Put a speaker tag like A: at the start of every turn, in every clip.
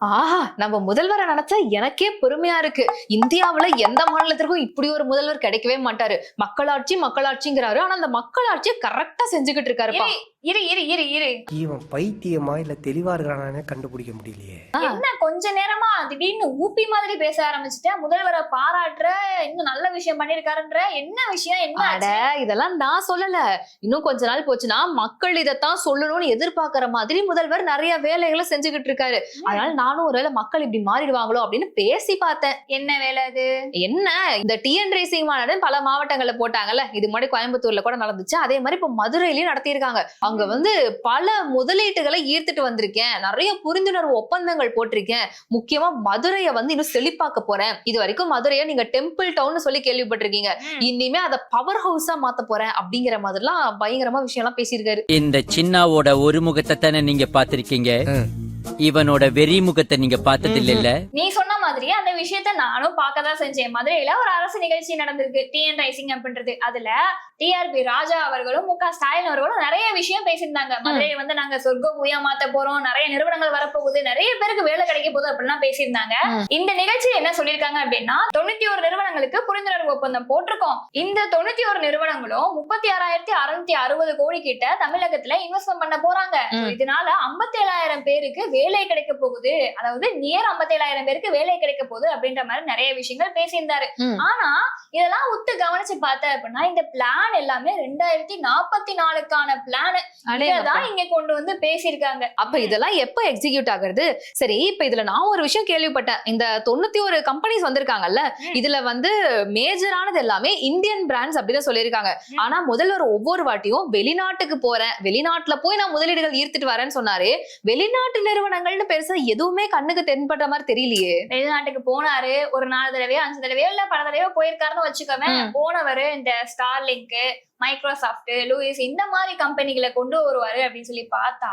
A: ஆஹா நம்ம முதல்வரை நினைச்சா எனக்கே பெருமையா இருக்கு. இந்தியாவுல எந்த மாநிலத்திற்கும் இப்படி ஒரு முதல்வர் கிடைக்கவே மாட்டாரு. மக்களாட்சி மக்களாட்சிங்கிறாரு. ஆனா அந்த மக்களாட்சியை கரெக்டா செஞ்சுக்கிட்டு இருக்காருப்பா.
B: இரு இரு இரு இரு
C: இவன் பைத்தியமா இல்ல தெளிவா இருக்கிறானே கண்டுபிடிக்க முடியலையே.
B: என்ன கொஞ்ச நேரமா திடீர்னு ஊப்பி மாதிரி பேச ஆரம்பிச்சுட்டேன். முதல்வரை பாராட்டுற இன்னும் நல்ல விஷயம் பண்ணிருக்காருன்ற என்ன விஷயம் என்ன?
A: இதெல்லாம் நான் சொல்லல. இன்னும் கொஞ்ச நாள் போச்சுன்னா மக்கள் இதைத்தான் சொல்லணும்னு எதிர்பார்க்கிற மாதிரி முதல்வர் நிறைய வேலைகளை செஞ்சுக்கிட்டு இருக்காரு. அதனால நானும் ஒருவேளை மக்கள் இப்படி மாறிடுவாங்களோ அப்படின்னு பேசி பார்த்தேன்.
B: என்ன வேலை அது?
A: என்ன? இந்த டிஎன் ரேசிங் மாநாடு பல மாவட்டங்கள்ல போட்டாங்கல்ல. இது முன்னாடி கோயம்புத்தூர்ல கூட நடந்துச்சு. அதே மாதிரி இப்ப மதுரையிலயும் நடத்தியிருக்காங்க. அங்க வந்து பல முதலீட்டுகளை ஈர்த்துட்டு வந்திருக்கேன். நிறைய புரிந்துணர்வு ஒப்பந்தங்கள் போட்டிருக்கேன். முக்கியமா மதுரையை வந்து இன்னும் செழிப்பாக்க போறேன். இது வரைக்கும் மதுரையை நீங்க டெம்பிள் டவுன் சொல்லி கேள்விப்பட்டிருக்கீங்க. இனிமே அதை பவர் ஹவுஸா மாத்த போறேன் அப்படிங்கிற மாதிரிலாம் பயங்கரமா விஷயம் எல்லாம் பேசியிருக்காரு.
D: இந்த சின்னாவோட ஒரு முகத்தை தானே நீங்க பாத்திருக்கீங்க இவனோட வெறி முகத்தை நீங்க பார்த்தது இல்ல?
B: நீ சொன்ன மாதிரியே அந்த விஷயத்த நானும் பார்க்கதான் செஞ்சேன். மதுரையில ஒரு அரசு நிகழ்ச்சி நடந்திருக்கு டிஎன் ரைசிங் அப்படின்றது. அதுல டிஆர்பி ராஜா அவர்களும் மு க ஸ்டாலின் அவர்களும் நிறைய விஷயம் பேசியிருந்தாங்க. மதுரையை வந்து நாங்க சொர்க்க பூயா மாத்த போறோம் நிறைய நிறுவனங்கள் வரப்போகுது நிறைய பேருக்கு வேலை கிடைக்க போகுது அப்படிலாம் பேசியிருந்தாங்க. இந்த நிகழ்ச்சியில என்ன சொல்லியிருக்காங்க அப்படின்னா தொண்ணூத்தி ஒரு நிறுவனங்களுக்கு புரிந்துணர்வு ஒப்பந்தம் போட்டிருக்கோம். இந்த தொண்ணூத்தி ஒரு நிறுவனங்களும் முப்பத்தி ஆறாயிரத்தி அறுநூத்தி அறுபது கோடி கிட்ட தமிழகத்துல இன்வெஸ்ட்மெண்ட் பண்ண போறாங்க. இதனால ஐம்பத்தி ஏழாயிரம் பேருக்கு வேலை கிடைக்க போகுது. அதாவது நியர் ஐம்பத்தி ஏழாயிரம் பேருக்கு வேலை கிடைக்க போகுது அப்படின்ற மாதிரி நிறைய விஷயங்கள் பேசியிருந்தாரு. ஆனா இதெல்லாம் உத்து கவனிச்சு பார்த்த அப்படின்னா இந்த பிளான் எல்லாமே ரெண்டாயிரத்தி நாற்பத்தி நாலுக்கான பிளான். தான் இங்க கொண்டு வந்து பேசியிருக்காங்க.
A: அப்ப இதெல்லாம் எப்ப எக்ஸிக்யூட் ஆகுறது? சரி இப்ப இதுல நான் ஒரு விஷயம் கேள்விப்பட்டேன். இந்த தொண்ணூத்தி ஒரு கம்பெனிஸ் வந்திருக்காங்கல்ல. இதுல வந்து மேஜரானது எல்லாமே இந்தியன் பிராண்ட்ஸ் அப்படின்னு சொல்லியிருக்காங்க. ஆனா முதல்வர் ஒவ்வொரு வாட்டியும் வெளிநாட்டுக்கு போறேன். வெளிநாட்டுல போய் நான் முதலீடுகள் ஈர்த்துட்டு வரேன்னு சொன்னாரு. வெளிநாட்டு நிறுவனங்கள்னு பெருசா எதுவுமே கண்ணுக்கு தென்படுற மாதிரி தெரியலையே
B: வெளிநாட்டுக்கு போனாரு ஒரு நாலு தடவையோ அஞ்சு தடவையோ இல்ல பல தடவையோ போயிருக்காருன்னு வச்சுக்கோமே. போனவரு இந்த ஸ்டார்லிங்க் மைக்ரோசாஃப்ட் லூயிஸ் இந்த மாதிரி கம்பெனிகளை கொண்டு வருவாரு அப்படின்னு சொல்லி பார்த்தா.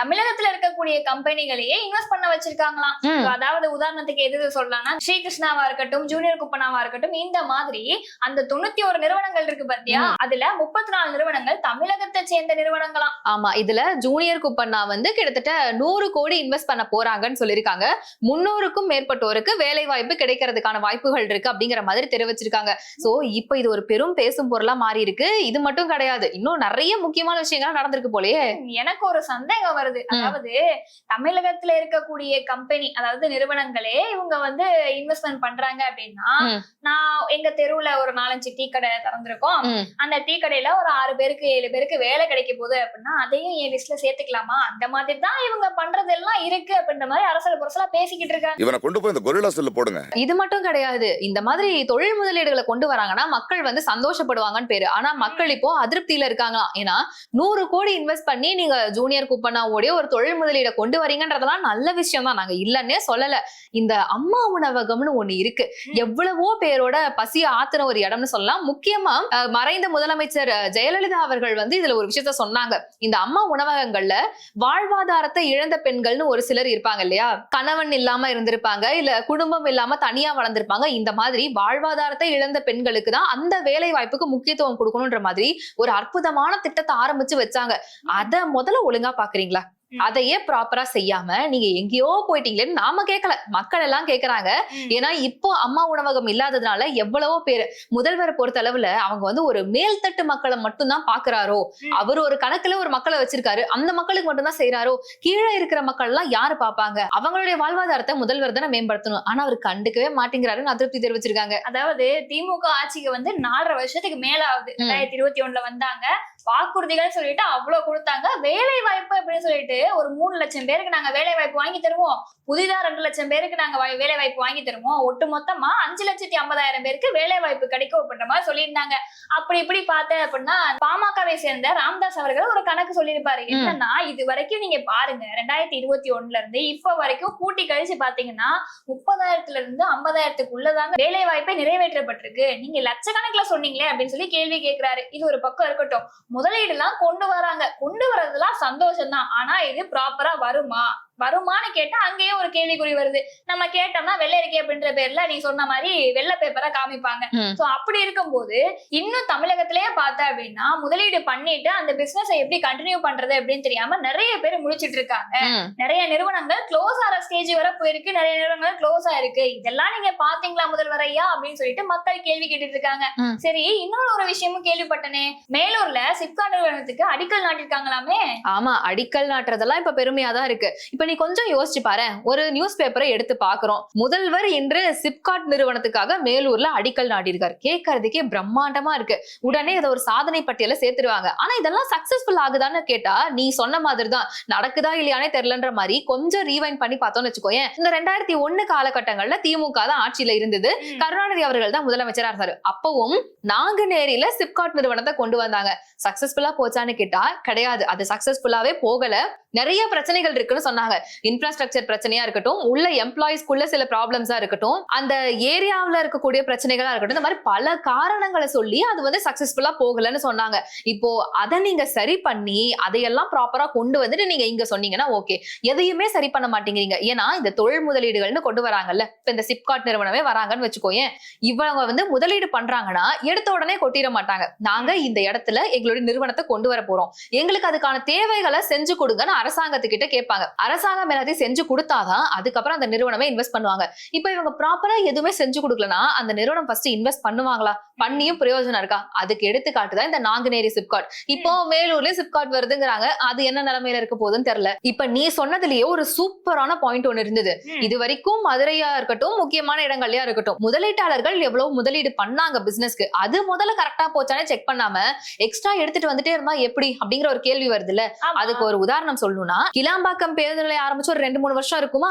B: தமிழகத்துல இருக்கக்கூடிய கம்பெனிகளையே இன்வெஸ்ட் பண்ண வச்சிருக்காங்களாம். அதாவது உதாரணத்துக்கு எது எது சொல்லலாம்னா ஸ்ரீகிருஷ்ணாவா இருக்கட்டும் ஜூனியர் குப்பனாவா இருக்கட்டும் இந்த மாதிரி அந்த தொண்ணூத்தி ஒரு நிறுவனங்கள் இருக்கு பாத்தியா. அதுல முப்பத்தி நாலு நிறுவனங்கள் தமிழகத்தை சேர்ந்த நிறுவனங்களாம்.
A: ஆமா இதுல ஜூனியர் குப்பண்ணா வந்து கிட்டத்தட்ட நூறு கோடி இன்வெஸ்ட் பண்ண போறாங்கன்னு சொல்லியிருக்காங்க. முன்னூறுக்கும் மேற்பட்டோருக்கு வேலை வாய்ப்பு கிடைக்கிறதுக்கான வாய்ப்புகள் இருக்கு அப்படிங்கிற மாதிரி தெரிவிச்சிருக்காங்க. சோ இப்ப இது ஒரு பெரும் பேசும் பொருளா மாறி இருக்கு இது மட்டும் கிடையாது. இன்னும் நிறைய முக்கியமான விஷயங்கள் நடந்திருக்கு போலயே.
B: எனக்கு ஒரு சந்தேகம் வருது. அதாவது தமிழகத்துல இருக்கக்கூடிய கம்பெனி அதாவது நிறுவனங்களே இவங்க வந்து இன்வெஸ்ட்மெண்ட் பண்றாங்க அப்படின்னா. நான் எங்க தெருவுல ஒரு நாலஞ்சு டீ கடை திறந்திருக்கோம். அந்த டீ கடையில ஒரு ஆறு பேருக்கு ஏழு பேருக்கு வேலை கிடைக்க போகுது அப்படின்னா அதையும் என் லிஸ்ட்ல சேர்த்துக்கலாமா? அந்த மாதிரி தான் இவங்க பண்றதெல்லாம் இருக்கு அப்படின்ற மாதிரி அரசல் புரசலா பேசிக்கிட்டு இருக்காங்க.
E: இவனை கொண்டு போய் இந்த கொரில்லா செல்ல போடுங்க.
A: இது மட்டும் கிடையாது. இந்த மாதிரி தொழில் முதலீடுகளை கொண்டு வராங்கன்னா மக்கள் வந்து சந்தோஷப்படுவாங்கன்னு பேரு. ஆனா மக்கள் இப்போ அதிருப்தியில இருக்காங்களாம் ஏன்னா நூறு கோடி இன்வெஸ்ட் பண்ணி நீங்க ஜூனியர் குப்பனாவோடைய ஒரு தொழில் முதலீடை கொண்டு வரீங்கன்றதெல்லாம் நல்ல விஷயம் தான் நாங்க இல்லன்னே சொல்லல. இந்த அம்மா உணவகம்னு ஒண்ணு இருக்கு. எவ்வளவோ பேரோட பசிய ஆத்துன ஒரு இடம்னு சொல்லலாம். முக்கியமா மறைந்த முதலமைச்சர் ஜெயலலிதா அவர்கள் வந்து இதுல ஒரு விஷயத்த சொன்னாங்க. இந்த அம்மா உணவகங்கள்ல வாழ்வாதாரத்தை இழந்த பெண்கள்னு ஒரு சிலர் இருப்பாங்க இல்லையா? கணவன் இல்லாம இருந்திருப்பாங்க. இல்ல குடும்பம் இல்லாம தனியா வளர்ந்திருப்பாங்க. இந்த மாதிரி வாழ்வாதாரத்தை இழந்த பெண்களுக்கு தான் அந்த வேலை வாய்ப்புக்கு முக்கியத்துவம் கொடுக்கணும்ன்ற மாதிரி ஒரு அற்புதமான திட்டத்தை ஆரம்பிச்சு வச்சாங்க அத முதல்ல ஒழுங்கா பாக்குறீங்களா. அதையே ப்ராப்பரா செய்யாம நீங்க எங்கேயோ போயிட்டீங்களேன்னு நாம கேட்கல மக்கள் எல்லாம் கேக்குறாங்க. ஏன்னா இப்போ அம்மா உணவகம் இல்லாததுனால எவ்வளவோ பேர் முதல்வரை பொறுத்த அளவுல அவங்க வந்து ஒரு மேல்தட்டு மக்களை மட்டும்தான் பாக்குறாரோ. அவர் ஒரு கணக்குல ஒரு மக்களை வச்சிருக்காரு. அந்த மக்களுக்கு மட்டும்தான் செய்யறாரோ கீழே இருக்கிற மக்கள் எல்லாம் யாரு பாப்பாங்க? அவங்களுடைய வாழ்வாதாரத்தை முதல்வர் தானே மேம்படுத்தணும். ஆனா அவர் கண்டுக்கவே மாட்டேங்கிறாருன்னு அதிருப்தி தெரிவிச்சிருக்காங்க.
B: அதாவது திமுக ஆட்சிக்கு வந்து நாலரை வருஷத்துக்கு மேல ஆகுது. ரெண்டாயிரத்தி இருபத்தி ஒண்ணுல வந்தாங்க. வாக்குறுதிகள் சொல்லிட்டு அவ்வளவு கொடுத்தாங்க. வேலை வாய்ப்பு அப்படின்னு சொல்லிட்டு ஒரு மூணு லட்சம் பேருக்கு நாங்க வேலை வாய்ப்பு வாங்கி தருவோம். புதிதா ரெண்டு லட்சம் பேருக்கு நாங்க வேலை வாய்ப்பு வாங்கி தருவோம். ஒட்டு மொத்தமா அஞ்சு லட்சத்தி ஐம்பதாயிரம் பேருக்கு வேலை வாய்ப்பு கிடைக்கும் அப்படின்ற மாதிரி சொல்லியிருந்தாங்க. அப்படி இப்படி பார்த்த அப்படின்னா பாமகவை சேர்ந்த ராம்தாஸ் அவர்கள் ஒரு கணக்கு சொல்லியிருப்பாரு. என்னன்னா இது வரைக்கும் நீங்க பாருங்க ரெண்டாயிரத்தி இருபத்தி ஒண்ணுல இருந்து இப்ப வரைக்கும் கூட்டி கழிச்சு பாத்தீங்கன்னா முப்பதாயிரத்துல இருந்து ஐம்பதாயிரத்துக்குள்ளதாங்க வேலை வாய்ப்பே நிறைவேற்றப்பட்டிருக்கு. நீங்க லட்சக்கணக்குல சொன்னீங்களே அப்படின்னு சொல்லி கேள்வி கேட்கிறாரு இது ஒரு பக்கம் இருக்கட்டும். முதலீடு எல்லாம் கொண்டு வராங்க. கொண்டு வரதெல்லாம் சந்தோஷம் தான் ஆனா இது ப்ராப்பரா வருமா? வருமானு கேட்டா அங்கேயே ஒரு கேள்விக்குறி வருது. நம்ம கேட்டோம்னா வெள்ளை இருக்கே அப்படின்ற பேர்ல நீ சொன்ன மாதிரி வெள்ளை பேப்பரா காமிப்பாங்க. சோ அப்படி இருக்கும்போது இன்னும் தமிழகத்திலேயே பார்த்த அப்படின்னா முதலீடு பண்ணிட்டு அந்த பிசினஸ் எப்படி கண்டினியூ பண்றது அப்படின்னு தெரியாம நிறைய பேர் முழிச்சிட்டு இருக்காங்க. நிறைய நிறுவனங்கள் க்ளோஸ் ஆகிற ஸ்டேஜ் வர போயிருக்கு. நிறைய நிறுவனங்கள் க்ளோஸ் ஆயிருக்கு இதெல்லாம் நீங்க பாத்தீங்களா முதல்வர் ஐயா அப்படின்னு சொல்லிட்டு மக்கள் கேள்வி கேட்டுட்டு இருக்காங்க. சரி இன்னொரு ஒரு விஷயமும் கேள்விப்பட்டனே. மேலூர்ல சிப்கா நிறுவனத்துக்கு அடிக்கல் நாட்டிருக்காங்களாமே?
A: ஆமா அடிக்கல் நாட்டுறதெல்லாம் இப்ப பெருமையா தான் இருக்கு. இப்ப நீ கொஞ்சம் யோசிச்சு பாரு. ஒரு நியூஸ் பேப்பரை எடுத்து பாக்குறோம். முதல்வர் இன்று சிப்காட் நிறுவனத்துக்காக மேலூர்ல அடிக்கல் நாட்டியிருக்காரு. கேட்கறதுக்கே பிரம்மாண்டமா இருக்கு. உடனே இதை ஒரு சாதனை பட்டியல சேர்த்துருவாங்க. ஆனா இதெல்லாம் சக்சஸ்ஃபுல் ஆகுதான்னு கேட்டா நீ சொன்ன மாதிரி தான் நடக்குதா இல்லையானே தெரியலன்ற மாதிரி கொஞ்சம் ரீவைண்ட் பண்ணி பார்த்தோம்னு வச்சுக்கோயேன். இந்த ரெண்டாயிரத்தி ஒண்ணு காலகட்டங்கள்ல திமுக தான் ஆட்சியில இருந்தது. கருணாநிதி அவர்கள் தான் முதலமைச்சரா இருந்தாரு. அப்பவும் நாங்குநேரியில சிப்காட் நிறுவனத்தை கொண்டு வந்தாங்க. சக்சஸ்ஃபுல்லா போச்சான்னு கேட்டா கிடையாது. அது சக்சஸ்ஃபுல்லாவே போகல. நிறைய பிரச்சனைகள் இருக்குன்னு சொன்னாங்க. இன்ஃப்ராஸ்ட்ரக்சர் பிரச்சனையா இருக்கட்டும் உள்ள எம்ப்ளாயிஸ்க்குள்ள சில ப்ராப்ளம்ஸா இருக்கட்டும் அந்த ஏரியாவுல இருக்கக்கூடிய பிரச்சனைகளா இருக்கட்டும் இந்த மாதிரி பல காரணங்களை சொல்லி அது வந்து சக்சஸ்ஃபுல்லா போகலன்னு சொன்னாங்க. இப்போ அதை நீங்க சரி பண்ணி அதையெல்லாம் ப்ராப்பரா கொண்டு வந்துட்டு நீங்க இங்க சொன்னீங்கன்னா ஓகே எதையுமே சரி பண்ண மாட்டேங்கிறீங்க. ஏன்னா இந்த தொழில் முதலீடுகள்னு கொண்டு வராங்கல்ல. இப்ப இந்த சிப்காட் நிறுவனமே வராங்கன்னு வச்சுக்கோயேன். இவங்க வந்து முதலீடு பண்றாங்கன்னா எடுத்த உடனே கொட்டிட மாட்டாங்க. நாங்க இந்த இடத்துல எங்களுடைய நிறுவனத்தை கொண்டு வர போறோம். எங்களுக்கு அதுக்கான தேவைகளை செஞ்சு கொடுங்கன்னு அரசாங்கத்துக்கிட்ட கேட்பாங்க. அரசாங்கம் எல்லாத்தையும் செஞ்சு கொடுத்தாதான் அதுக்கப்புறம் அந்த நிறுவனமே இன்வெஸ்ட் பண்ணுவாங்க. இப்போ இவங்க ப்ராப்பரா எதுவுமே செஞ்சு கொடுக்கலனா அந்த நிறுவனம் ஃபர்ஸ்ட் இன்வெஸ்ட் பண்ணுவாங்களா? பண்ணியும் பிரயோஜனம் இருக்கா? அதுக்கு எடுத்துக்காட்டு தான் இந்த நாங்குநேரி சிப்காட் இப்போ மேலூர்லயும் சிப்காட் வருதுங்கிறாங்க. அது என்ன நிலைமையில இருக்க போகுதுன்னு தெரியல. இப்ப நீ சொன்னதுலயே ஒரு சூப்பரான பாயிண்ட் ஒன்னு இருந்தது. இது வரைக்கும் மதுரையா இருக்கட்டும் முக்கியமான இடங்கள்லயா இருக்கட்டும் முதலீட்டாளர்கள் எவ்வளவு முதலீடு பண்ணாங்க பிசினஸ்க்கு அது முதல்ல கரெக்டா போச்சானே செக் பண்ணாம எக்ஸ்ட்ரா எடுத்துட்டு வந்துட்டே இருந்தா எப்படி? அப்படிங்கிற ஒரு கேள்வி வருதுல்ல.
B: ஆமா,
A: அதுக்கு ஒரு உதாரணம் சொல்லணும்னா கிளாம்பாக்கம் பேருந்து நிலையம் ஆரம்பிச்சு ஒரு ரெண்டு மூணு வருஷம் இருக்குமா?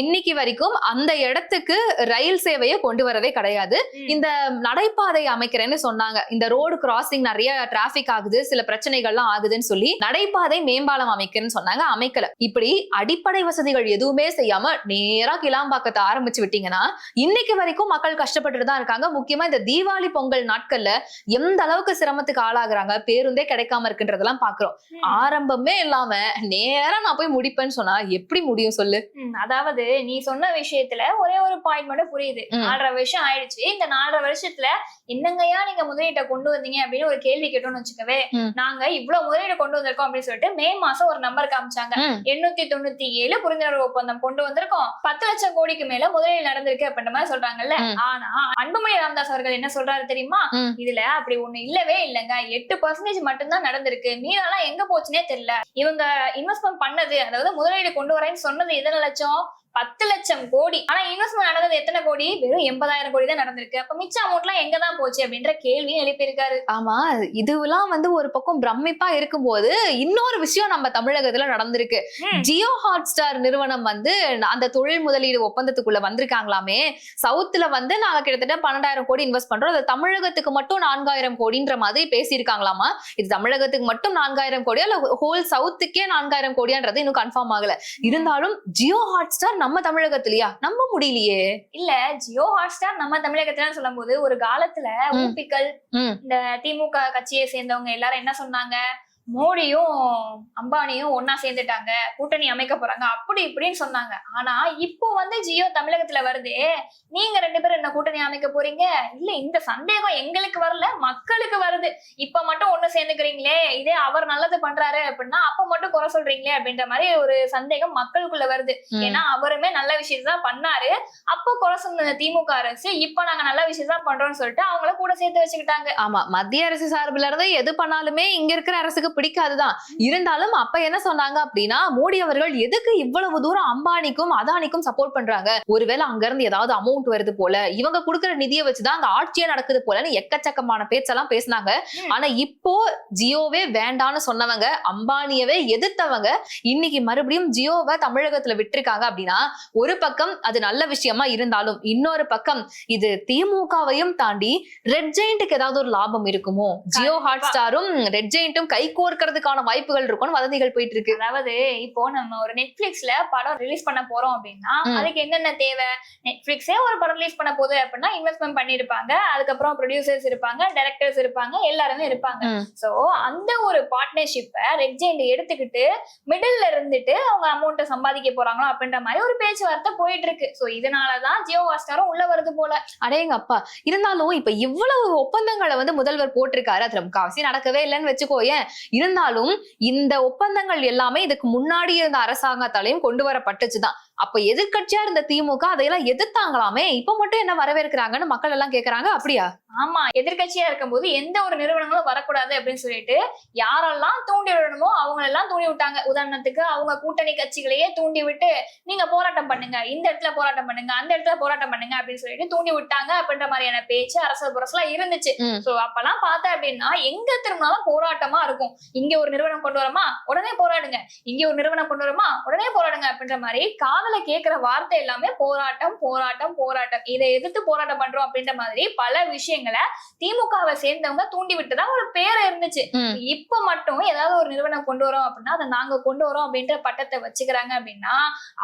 A: இன்னைக்கு வரைக்கும் அந்த இடத்துக்கு ரயில் சேவையை கொண்டு வரவே கிடையாது. இந்த நடைபாதை அமைக்கிறேன்னு சொன்னாங்க. இந்த ரோடு கிராசிங் நிறைய டிராபிக் ஆகுது சில பிரச்சனைகள்லாம் ஆகுதுன்னு சொல்லி நடைபாதை மேம்பாலம் அமைக்கிறேன்னு சொன்னாங்க. அமைக்கல. இப்படி அடிப்படை வசதிகள் எதுவுமே செய்யாம நேரா கிளாம்பாக்கத்தை ஆரம்பிச்சு விட்டீங்கன்னா இன்னைக்கு வரைக்கும் மக்கள் கஷ்டப்பட்டுட்டு தான் இருக்காங்க. முக்கியமா இந்த தீபாவளி பொங்கல் நாட்கள்ல எந்த அளவுக்கு சிரமத்துக்கு ஆளாகுறாங்க? பேருந்தே கிடைக்காம இருக்குன்றதெல்லாம் பாக்குறோம். ஆரம்பமே இல்லாம நேரா நான் போய் முடிப்பேன்னு சொன்னா எப்படி முடியும் சொல்லு
B: அதாவது நீ சொன்ன விஷயத்துல ஒரே ஒரு பாயிண்ட் மட்டும் புரியுது. நாலரை வருஷம் ஆயிடுச்சு இந்த நாலரை வருஷத்துல என்னங்கய்யா நீங்க முதலீட்டை கொண்டு வந்தீங்க அப்படின்னு ஒரு கேள்வி கேட்டோம்னு வச்சுக்கவே. நாங்க இவ்வளவு முதலீடு கொண்டு வந்திருக்கோம் அப்படின்னு சொல்லிட்டு மே மாசம் ஒரு நம்பர் காமிச்சாங்க. எண்ணூத்தி தொண்ணூத்தி ஏழு புரிந்துணர்வு ஒப்பந்தம் கொண்டு வந்திருக்கோம் பத்து லட்சம் கோடிக்கு மேல முதலீடு நடந்திருக்கு அப்படின்ற மாதிரி சொல்றாங்கல்ல. ஆனா அன்புமணி ராமதாஸ் அவர்கள் என்ன சொல்றாரு தெரியுமா. இதுல அப்படி ஒண்ணு இல்லவே இல்லைங்க எட்டு பர்சன்டேஜ் மட்டும்தான் நடந்திருக்கு மீதெல்லாம் எங்க போச்சுனே தெரியல இவங்க இன்வெஸ்ட்மெண்ட் பண்ணது அதாவது முதலீடு கொண்டு வரேன்னு சொன்னது எதன் லட்சம்? பத்து லட்சம் கோடி. ஆனா இன்வெஸ்ட்மெண்ட் நடந்தது எத்தனை கோடி? வெறும் எண்பதாயிரம் கோடி தான் நடந்திருக்கு. அப்ப மிச்ச அமௌண்ட் எல்லாம் எங்க தான் போச்சு அப்படின்ற கேள்வியும் எழுப்பியிருக்காரு.
A: ஆமா இதுவெல்லாம் வந்து ஒரு பக்கம் பிரமிப்பா இருக்கும்போது இன்னொரு விஷயம் நம்ம தமிழகத்துல நடந்திருக்கு. ஜியோ ஹாட் ஸ்டார் நிறுவனம் வந்து அந்த தொழில் முதலீடு ஒப்பந்தத்துக்குள்ள வந்திருக்காங்களாமே. சவுத்துல வந்து நாங்க கிட்டத்தட்ட பன்னெண்டாயிரம் கோடி இன்வெஸ்ட் பண்றோம். அது தமிழகத்துக்கு மட்டும் நான்காயிரம் கோடின்ற மாதிரி பேசியிருக்காங்களாமா? இது தமிழகத்துக்கு மட்டும் நான்காயிரம் கோடியா? இல்ல ஹோல் சவுத்துக்கே நான்காயிரம் கோடியான்றது இன்னும் கன்ஃபார்ம் ஆகல. இருந்தாலும் ஜியோ ஹாட் ஸ்டார் நம்ம தமிழகத்திலயா நம்ப முடியலையே
B: இல்ல ஜியோ ஹாட்ஸ்டார் நம்ம தமிழகத்துல சொல்லும் போது ஒரு காலத்துல. ஊப்பிக்கள். இந்த திமுக கட்சியை சேர்ந்தவங்க எல்லாரும் என்ன சொன்னாங்க மோடியும் அம்பானியும் ஒன்னா சேர்ந்துட்டாங்க கூட்டணி அமைக்க போறாங்க அப்படி இப்படின்னு சொன்னாங்க. ஆனா இப்போ வந்து ஜியோ தமிழகத்துல வருதே. நீங்க ரெண்டு பேரும் என்ன கூட்டணி அமைக்க போறீங்க? இல்ல இந்த சந்தேகம் எங்களுக்கு வரல மக்களுக்கு வருது. இப்ப மட்டும் ஒண்ணு சேர்ந்துக்கிறீங்களே இதே அவர் நல்லது பண்றாரு அப்படின்னா அப்ப மட்டும் குறை சொல்றீங்களே அப்படின்ற மாதிரி ஒரு சந்தேகம் மக்களுக்குள்ள வருது. ஏன்னா அவருமே நல்ல விஷயத்தை தான் பண்ணாரு. அப்போ குறை சொன்ன திமுக அரசு இப்ப நாங்க நல்ல விஷயம் தான் பண்றோம்னு சொல்லிட்டு அவங்கள கூட சேர்த்து வச்சுக்கிட்டாங்க.
A: ஆமா மத்திய அரசு சார்பில் இருந்து எது பண்ணாலுமே இங்க இருக்கிற அரசுக்கு பிடிக்காதுதான் இருந்தாலும் அப்ப என்ன சொன்னாங்க அப்படின்னா மோடி அவர்கள் எதுக்கு இவ்வளவு தூரம் அம்பானிக்கும் அதானிக்கும் சப்போர்ட் பண்றாங்க ஒருவேளை அங்க இருந்து ஏதாவது அமௌண்ட் வருது போல இவங்க கொடுக்குற நிதியை வச்சுதான் அங்க ஆட்சியே நடக்குது போலன்னு எக்கச்சக்கமான பேச்செல்லாம் பேசினாங்க. ஆனா இப்போ ஜியோவே வேண்டான்னு சொன்னவங்க அம்பானியவே எதிர்த்தவங்க இன்னைக்கு மறுபடியும் ஜியோவை தமிழகத்துல விட்டிருக்காங்க அப்படின்னா ஒரு பக்கம் அது நல்ல விஷயமா இருந்தாலும் இன்னொரு பக்கம் இது திமுகவையும் தாண்டி ரெட் ஜெயிண்ட்டுக்கு ஏதாவது ஒரு லாபம் இருக்குமோ ஜியோ. ஹாட் ஸ்டாரும் ரெட் ஜெயிண்ட்டும் கை இருக்கிறதுக்கான வாய்ப்புகள் இருக்கும்னு வதந்திகள் போயிட்டு இருக்கு
B: அதாவது இப்போ நம்ம ஒரு நெட்ஃபிளிக்ஸ்ல படம் ரிலீஸ் பண்ண போறோம் அப்படின்னா. அதுக்கு என்னென்ன தேவை? நெட்ஃபிளிக்ஸே ஒரு படம் ரிலீஸ் பண்ண போகுது அப்படின்னா இன்வெஸ்ட்மெண்ட் பண்ணிருப்பாங்க அதுக்கப்புறம் ப்ரொடியூசர்ஸ் இருப்பாங்க டைரக்டர்ஸ் இருப்பாங்க எல்லாருமே இருப்பாங்க. சோ அந்த ஒரு பார்ட்னர்ஷிப்பை ரெட் ஜெயிண்ட் எடுத்துக்கிட்டு மிடில்ல இருந்துட்டு அவங்க அமௌண்ட்டை சம்பாதிக்க போறாங்களோ அப்படின்ற மாதிரி ஒரு பேச்சுவார்த்தை போயிட்டு இருக்கு சோ இதனாலதான் ஜியோ ஹாட்ஸ்டாரும் உள்ள வருது போல.
A: அடேங்க அப்பா. இருந்தாலும் இப்ப இவ்வளவு ஒப்பந்தங்களை வந்து முதல்வர் போட்டிருக்காரு. அதுல முக்காவாசி நடக்கவே இல்லைன்னு வச்சுக்கோயேன். இருந்தாலும் இந்த ஒப்பந்தங்கள் எல்லாமே இதுக்கு முன்னாடி இருந்த அரசாங்கத்தாலையும் கொண்டு வரப்பட்டுச்சு தான் அப்ப எதிர்க்கட்சியா இருந்த திமுக அதையெல்லாம் எதிர்த்தாங்களாமே? இப்ப மட்டும் என்ன வரவேற்கிறாங்கன்னு மக்கள் எல்லாம் கேக்குறாங்க? அப்படியா?
B: ஆமா. எதிர்க்கட்சியா இருக்கும்போது எந்த ஒரு நிறுவனங்களும் வரக்கூடாது அப்படின்னு சொல்லிட்டு யாரெல்லாம் தூண்டி விடணுமோ அவங்க எல்லாம் தூண்டி விட்டாங்க. உதாரணத்துக்கு அவங்க கூட்டணி கட்சிகளையே தூண்டி விட்டு நீங்க போராட்டம் பண்ணுங்க. இந்த இடத்துல போராட்டம் பண்ணுங்க. அந்த இடத்துல போராட்டம் பண்ணுங்க. அப்படின்னு சொல்லிட்டு தூண்டி விட்டாங்க அப்படின்ற மாதிரியான பேச்சு அரசு புரசெல்லாம் இருந்துச்சு. சோ அப்பெல்லாம் பார்த்தா அப்படின்னா எங்க திரும்பினாலும் போராட்டமா இருக்கும். இங்க ஒரு நிறுவனம் கொண்டு வரமா? உடனே போராடுங்க. இங்க ஒரு நிறுவனம் கொண்டு வரமா? உடனே போராடுங்க அப்படின்ற மாதிரி காதுல கேட்கிற வார்த்தை எல்லாமே போராட்டம் போராட்டம் போராட்டம். இதை எதிர்த்து போராட்டம் பண்றோம் அப்படின்ற மாதிரி பல விஷயங்களை திமுகவை சேர்ந்தவங்க தூண்டி விட்டுதான் ஒரு பேர் இருந்துச்சு. இப்ப மட்டும் ஏதாவது ஒரு நிறுவனம் கொண்டு வரோம் அப்படின்னா அதை நாங்க கொண்டு வரோம் அப்படின்ற பட்டத்தை வச்சுக்கிறாங்க அப்படின்னா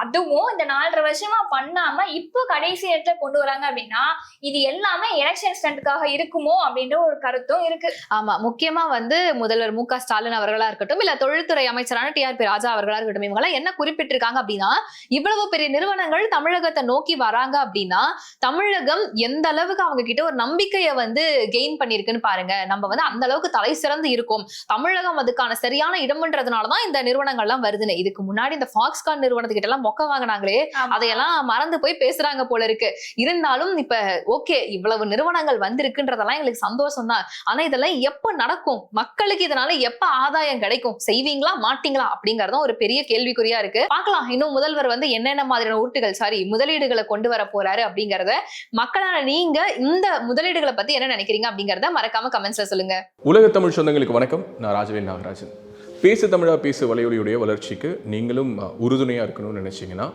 B: அதுவும் இந்த நாலரை வருஷமா பண்ணாம இப்போ கடைசி நேரத்துல கொண்டு வராங்க அப்படின்னா இது எல்லாமே எலெக்ஷன் ஸ்டண்ட்டுக்காக இருக்குமோ அப்படின்ற ஒரு கருத்தும் இருக்கு.
A: ஆமா முக்கியமா வந்து முதல்வர் மு க ஸ்டாலின் அவர்களா இருக்கட்டும் இல்ல தொழில்துறை அமைச்சரான டி ஆர் பி ராஜா அவர்களா இருக்கட்டும் இவங்க எல்லாம் என்ன குறிப்பிட்டிருக்காங்க அப்படின்னா இவ்வளவு பெரிய நிறுவனங்கள் தமிழகத்தை நோக்கி வராங்க அப்படின்னா தமிழகம் எந்த அளவுக்கு அவங்க கிட்ட ஒரு நம்பிக்கையை வந்து கெயின் பண்ணிருக்குன்னு பாருங்க. நம்ம வந்து அந்த அளவுக்கு தலை சிறந்து இருக்கோம். தமிழகம் அதுக்கான சரியான இடம்ன்றதுனாலதான் இந்த நிறுவனங்கள்லாம் வருதுன்னு. இதுக்கு முன்னாடி இந்த ஃபாக்ஸ்கான் நிறுவனத்துக்கிட்ட எல்லாம் மொக்க வாங்கினாங்களே. அதையெல்லாம் மறந்து போய் பேசுறாங்க போல இருக்கு. இருந்தாலும் இப்ப ஓகே இவ்வளவு நிறுவனங்கள் வந்திருக்குன்றதெல்லாம் எங்களுக்கு சந்தோஷம் தான் ஆனா இதெல்லாம் எப்ப நடக்கும்? மக்களுக்கு இதனால எப்ப ஆதாயம் கிடைக்கும்? செய்வீங்களா? மாட்டீங்களா? அப்படிங்கறதும் ஒரு பெரிய கேள்விக்குறியா இருக்கு. பார்க்கலாம். இன்னும் முதல்வர் வந்து என்னென்ன மாதிரியான உருட்டுகள் சாரி முதலீடுகளை கொண்டு வர போறாரு அப்படிங்கறத மக்களான நீங்க இந்த முதலீடுகளை பத்தி என்ன நினைக்கிறீங்க அப்படிங்கறத மறக்காம கமெண்ட்ஸ்ல சொல்லுங்க.
E: உலக தமிழ் சொந்தங்களுக்கு வணக்கம். நான் ராஜவேல் நாகராஜன். பேசு தமிழா பேசு வலையொலியுடைய வளர்ச்சிக்கு நீங்களும் உறுதுணையாக உறுதுணையா இருக்கணும்னு நினைச்சீங்கன்னா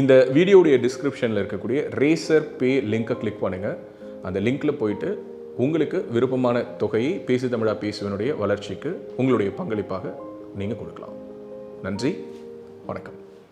E: இந்த வீடியோடைய டிஸ்கிரிப்ஷனில் இருக்கக்கூடிய ரேசர் பே லிங்கை கிளிக் பண்ணுங்க. அந்த லிங்க்ல போயிட்டு உங்களுக்கு விருப்பமான தொகையை பேசு தமிழா பேசுவனுடைய வளர்ச்சிக்கு உங்களுடைய பங்களிப்பாக நீங்கள் கொடுக்கலாம். நன்றி. வணக்கம்.